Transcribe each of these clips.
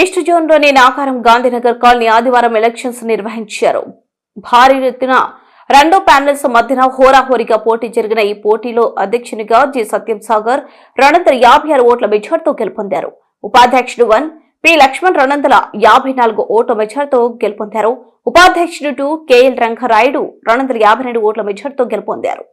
East జోన్లోని నాకారం Gandhinagar colony ఆదివారం elections నిర్వహించారు. భారీ ఎత్తున రెండో ప్యానెల్స్ మధ్యన హోరాహోరీగా పోటీ జరిగిన ఈ పోటీలో అధ్యక్షునిగా జి. సత్యం సాగర్ రెండు వందల యాభై ఆరు ఓట్ల మెజార్టీతో గెలుపొందారు. ఉపాధ్యక్షుడు వన్ పి. లక్ష్మణ్ రెండు వందల యాభై నాలుగు ఓట్ల మెజార్టీతో గెలుపొందారు. ఉపాధ్యక్షుడు టూ కెఎల్ రంగారాయుడు రెండు వందల యాభై రెండు ఓట్ల మెజార్టీతో గెలుపొందారు.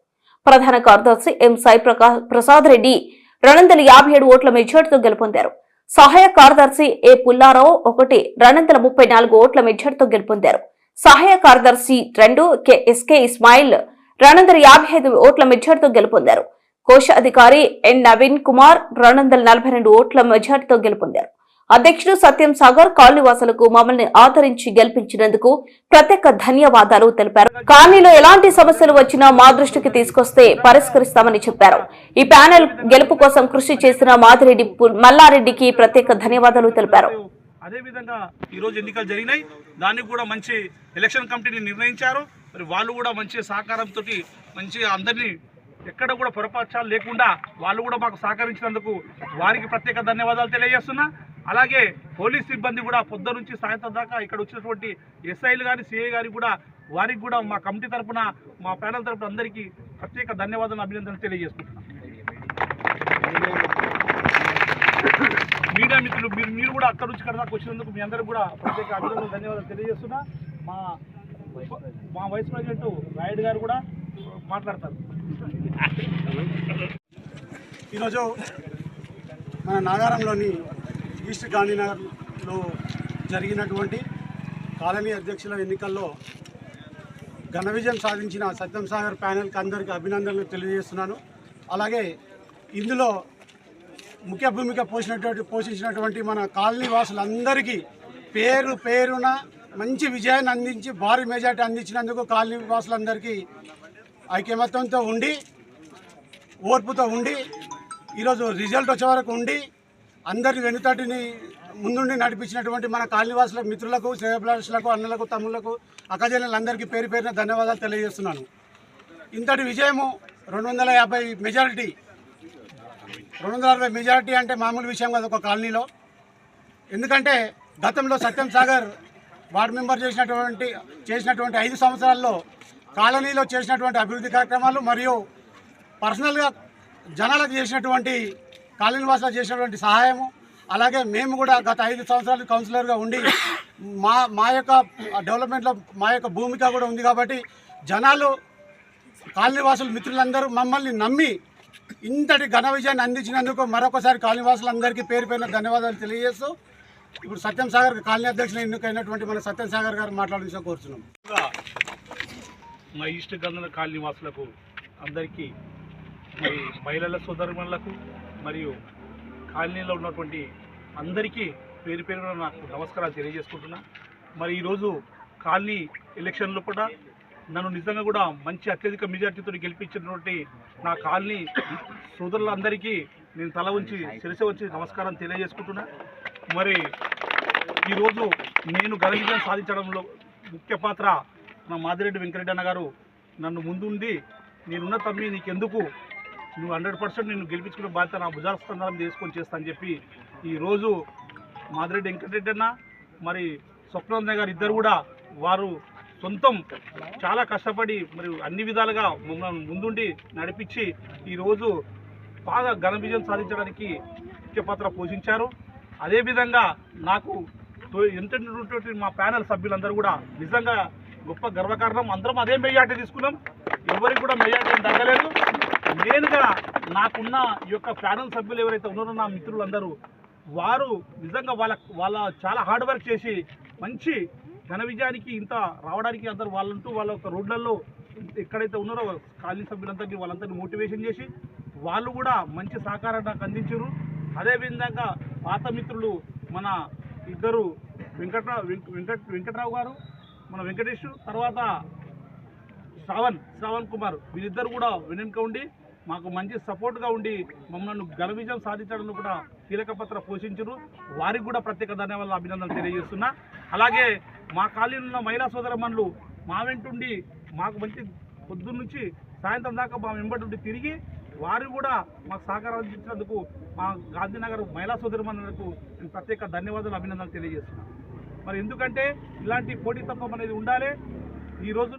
ప్రధాన కార్యదర్శి ఎం. సాయి ప్రకా- ప్రసాద్ రెడ్డి రెండు వందల యాభై ఏడు ఓట్ల మెజార్టీతో గెలుపొందారు. సహాయ కార్యదర్శి ఏ పుల్లారావు ఒకటి రెండు వందల ముప్పై నాలుగు ఓట్ల మెజార్టీతో గెలుపొందారు. సహాయ కార్యదర్శి రెండు కె ఎస్కే ఇస్మాయిల్ రెండు వందల యాభై ఐదు ఓట్ల మెజార్టీతో గెలుపొందారు. కోశాధికారి ఎన్ నవీన్ కుమార్ రెండు వందల నలభై రెండు ఓట్ల మెజార్టీతో గెలుపొందారు. అధ్యక్షుడు సత్యం సాగర్ కాలనీవాసులకు మమ్మల్ని ఆదరించి గెలిపించినందుకు ప్రత్యేక ధన్యవాదాలు తెలిపారు. కాలనీలో ఎలాంటి సమస్యలు వచ్చినా మా దృష్టికి తీసుకొస్తే పరిష్కరిస్తామని చెప్పారు. ఈ ప్యానెల్ గెలుపు కోసం కృషి చేసిన మాదిరెడ్డి పు- మల్లారెడ్డికి ప్రత్యేక ధన్యవాదాలు తెలిపారు. అదే విధంగా ఈరోజు ఎన్నికలు జరిగినాయి. దానికి కూడా మంచి ఎలక్షన్ కమిటీని నిర్ణయించారు. మరి వాళ్ళు కూడా మంచి సహకారంతో మంచి అందరినీ ఎక్కడ కూడా పొరపాచాలు లేకుండా వాళ్ళు కూడా మాకు సహకరించినందుకు వారికి ప్రత్యేక ధన్యవాదాలు తెలియజేస్తున్నా. అలాగే పోలీస్ సిబ్బంది కూడా పొద్దు నుంచి సాయంత్రం దాకా ఇక్కడ వచ్చినటువంటి ఎస్ఐలు కానీ సిఐ గారికి కూడా వారికి కూడా మా కమిటీ తరఫున మా ప్యానల్ తరపున అందరికీ ప్రత్యేక ధన్యవాదాలు అభినందనలు తెలియజేసుకుంటున్నాం. మీడియా మిత్రులు మీరు మీరు కూడా అక్కడ నుంచి ఇక్కడ దాకా వచ్చినందుకు మీ అందరూ కూడా ప్రత్యేక అభినందనలు ధన్యవాదాలు తెలియజేస్తున్నా. మా మా వైస్ ప్రెసిడెంట్ రాయుడు గారు కూడా మాట్లాడతారు. ఈరోజు మన నాగారంలోని ఈస్ట్ గాంధీనగర్లో జరిగినటువంటి కాలనీ అధ్యక్షుల ఎన్నికల్లో ఘన విజయం సాధించిన సత్యం సాగర్ ప్యానెల్కి అందరికీ అభినందనలు తెలియజేస్తున్నాను. అలాగే ఇందులో ముఖ్య భూమిక పోషినటువంటి పోషించినటువంటి మన కాలనీ వాసులందరికీ పేరు పేరున మంచి విజయాన్ని అందించి భారీ మెజార్టీ అందించినందుకు కాలనీ వాసులందరికీ ఐక్యమత్యంతో ఉండి ఓర్పుతో ఉండి ఈరోజు రిజల్ట్ వచ్చే వరకు ఉండి అందరి వెనుతటిని ముందుండి నడిపించినటువంటి మన కాలనీవాసుల మిత్రులకు శ్రేయభిలాషులకు అన్నలకు తమ్ముళ్ళకు అక్కజనులందరికీ పేరు పేరున ధన్యవాదాలు తెలియజేస్తున్నాను. ఇంతటి విజయము రెండు వందల యాభై మెజారిటీ రెండు వందల అరవై మెజారిటీ అంటే మామూలు విషయం కాదు ఒక కాలనీలో. ఎందుకంటే గతంలో సత్యం సాగర్ వార్డు మెంబర్ చేసినటువంటి చేసినటువంటి ఐదు సంవత్సరాల్లో కాలనీలో చేసినటువంటి అభివృద్ధి కార్యక్రమాలు మరియు పర్సనల్గా జనాలకు చేసినటువంటి కాలనీవాసులకు చేసినటువంటి సహాయము అలాగే మేము కూడా గత ఐదు సంవత్సరాలు కౌన్సిలర్గా ఉండి మా మా యొక్క డెవలప్మెంట్లో మా యొక్క భూమిక కూడా ఉంది కాబట్టి జనాలు కాలనీవాసులు మిత్రులందరూ మమ్మల్ని నమ్మి ఇంతటి ఘన విజయాన్ని అందించినందుకు మరొకసారి కాలనీవాసులందరికీ పేరు పేరున ధన్యవాదాలు తెలియజేస్తూ ఇప్పుడు సత్యం సాగర్ కాలనీ అధ్యక్షులు ఎన్నికైనటువంటి మన సత్యం సాగర్ గారు మాట్లాడించడం కోరుతున్నాం మా ఈస్ట్ గంధన కాలనీ వాసులకు అందరికీ మరి మహిళల సోదరులకు మరియు కాలనీలో ఉన్నటువంటి అందరికీ పేరు పేరున నాకు నమస్కారాలు తెలియజేసుకుంటున్నా. మరి ఈరోజు కాలనీ ఎలక్షన్లో కూడా నన్ను నిజంగా కూడా మంచి అత్యధిక మెజార్టీతో గెలిపించినటువంటి నా కాలనీ సోదరులందరికీ నేను తల ఉంచి శిరస వచ్చి నమస్కారం తెలియజేసుకుంటున్నా. మరి ఈరోజు నేను ఘన విజయం సాధించడంలో ముఖ్య పాత్ర నా మాదిరెడ్డి వెంకరెడ్డి అన్న గారు నన్ను ముందుండి నేనున్న తమ్మి నీకెందుకు నువ్వు హండ్రెడ్ పర్సెంట్ నేను గెలిపించుకునే బాధ్యత నా భుజాస్కందరం చేసుకొని చేస్తా అని చెప్పి ఈరోజు మాదిరెడ్డి వెంకటరెడ్డి అన్న మరి స్వప్నంద గారు ఇద్దరు కూడా వారు సొంతం చాలా కష్టపడి మరి అన్ని విధాలుగా మమ్మల్ని ముందుండి నడిపించి ఈరోజు బాగా ఘన విజయం సాధించడానికి ముఖ్య పాత్ర పోషించారు. అదేవిధంగా నాకు తో- మా ప్యానల్ సభ్యులందరూ కూడా నిజంగా గొప్ప గర్వకారణం. అందరం అదే మెజార్టీ తీసుకున్నాం. ఎవరికి కూడా మెజార్టీ తగ్గలేదు. నేనుగా నాకున్న ఈ యొక్క ప్యానల్ సభ్యులు ఎవరైతే ఉన్నారో నా మిత్రులందరూ వారు నిజంగా వాళ్ళ వాళ్ళ చాలా హార్డ్ వర్క్ చేసి మంచి ఘన విజయానికి ఇంత రావడానికి అందరూ వాళ్ళంటూ వాళ్ళ యొక్క రోడ్లలో ఎక్కడైతే ఉన్నారో కాలనీ సభ్యులందరికీ వాళ్ళందరినీ మోటివేషన్ చేసి వాళ్ళు కూడా మంచి సహకారం నాకు అందించారు. అదేవిధంగా పాత మిత్రులు మన ఇద్దరు వెంకట్రావు వెంకట వెంకట్ వెంకట్రావు గారు మన వెంకటేష్ తర్వాత శ్రావణ్ శ్రావణ్ కుమార్ వీరిద్దరు కూడా వెనుక ఉండి మాకు మంచి సపోర్ట్గా ఉండి మమ్మల్ని ఘన విజయం సాధించడంలో కూడా కీలక పాత్ర పోషించరు. వారికి కూడా ప్రత్యేక ధన్యవాదాలు అభినందనలు తెలియజేస్తున్నా. అలాగే మా కాలనీలో ఉన్న మహిళా సోదరమణులు మా వెంటుండి మాకు మంచి పొద్దున్నుంచి సాయంత్రం దాకా మా వెంబడి తిరిగి వారు కూడా మాకు సహకారం అందించినందుకు మా గాంధీనగర్ మహిళా సోదరిమణులకు నేను ప్రత్యేక ధన్యవాదాలు అభినందనలు తెలియజేస్తున్నాను మరి ఎందుకంటే ఇలాంటి పోటీతత్వం అనేది ఉండాలి. ఈ రోజు